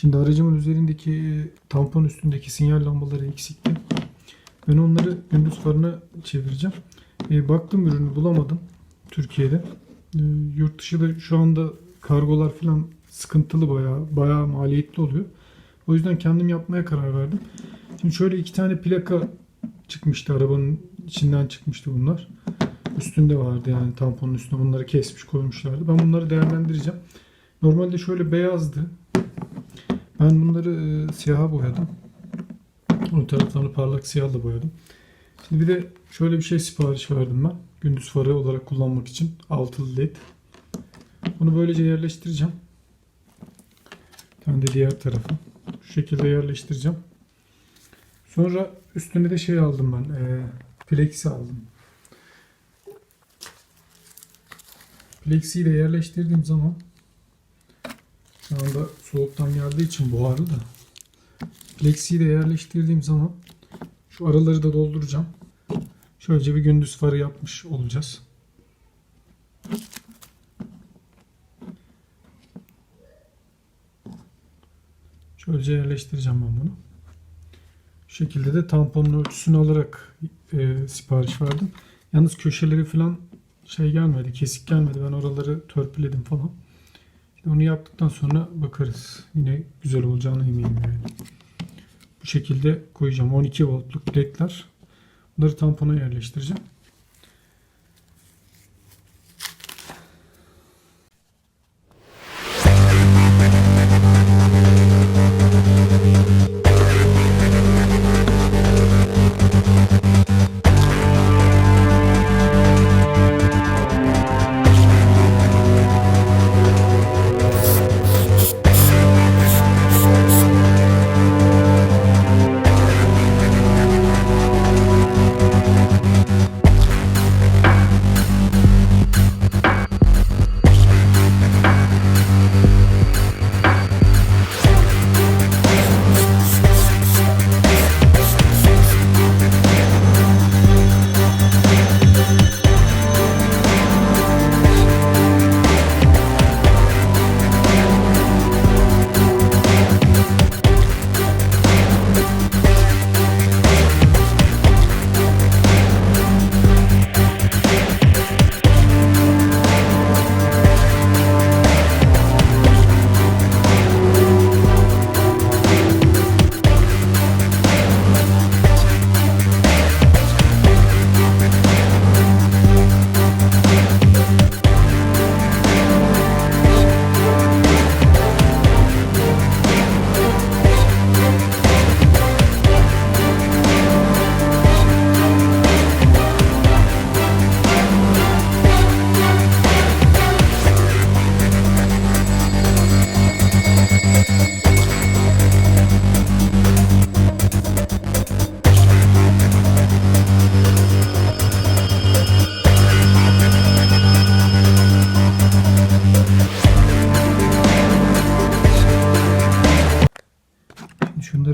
Şimdi aracımın üzerindeki e, tampon üstündeki sinyal lambaları eksikti. Ben onları gündüz farına çevireceğim. E, baktım ürünü bulamadım Türkiye'de. E, yurt dışı da şu anda kargolar falan sıkıntılı bayağı, bayağı maliyetli oluyor. O yüzden kendim yapmaya karar verdim. Şimdi şöyle iki tane plaka çıkmıştı arabanın içinden çıkmıştı bunlar. Üstünde vardı yani tamponun üstüne bunları kesmiş koymuşlardı. Ben bunları değerlendireceğim. Normalde şöyle beyazdı. Ben bunları e, siyaha boyadım. Ön taraflarını parlak siyahla boyadım. Şimdi bir de şöyle bir şey sipariş verdim ben. Gündüz farı olarak kullanmak için. Altılı led. Bunu böylece yerleştireceğim. Ben de diğer tarafa. Şu şekilde yerleştireceğim. Sonra üstüne de şey aldım ben. E, plexi aldım. Plexi'yi de yerleştirdiğim zaman şu anda soğuktan geldiği için buharlı da Plexi'yi de yerleştirdiğim zaman şu araları da dolduracağım. Şöylece bir gündüz farı yapmış olacağız. Şöylece yerleştireceğim ben bunu. Şu şekilde de tamponun ölçüsünü alarak e, sipariş verdim. Yalnız köşeleri falan şey gelmedi, kesik gelmedi. Ben oraları törpüledim falan. Onu yaptıktan sonra bakarız. Yine güzel olacağına eminim yani. Bu şekilde koyacağım. 12 voltluk ledler. Bunları tampona yerleştireceğim.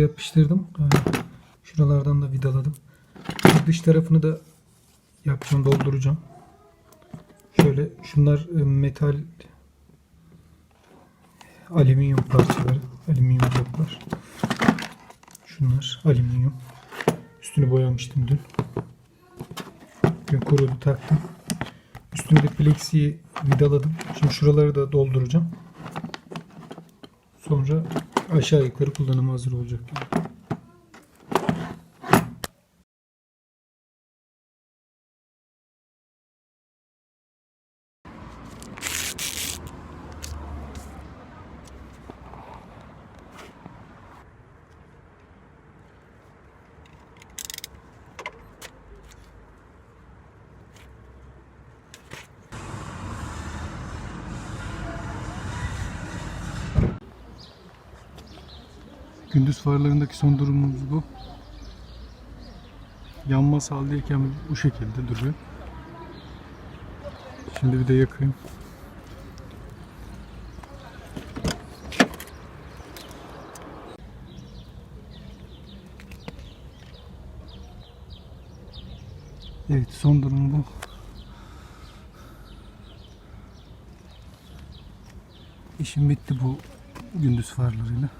Yapıştırdım. Ee, Şuralardan da vidaladım. Dış tarafını da yapacağım, dolduracağım. Şöyle şunlar e, metal alüminyum parçaları. Alüminyum bloklar. Şunlar alüminyum. Üstünü boyamıştım dün. Bugün kurudu taktım. Üstüne de plexiyi vidaladım. Şimdi şuraları da dolduracağım. Sonra aşağı yukarı kullanıma hazır olacak. Gündüz farlarındaki son durumumuz bu. Yanma sağlayırken bu şekilde duruyor. Şimdi bir de yakayım. Evet son durum bu. İşim bitti bu gündüz farlarıyla.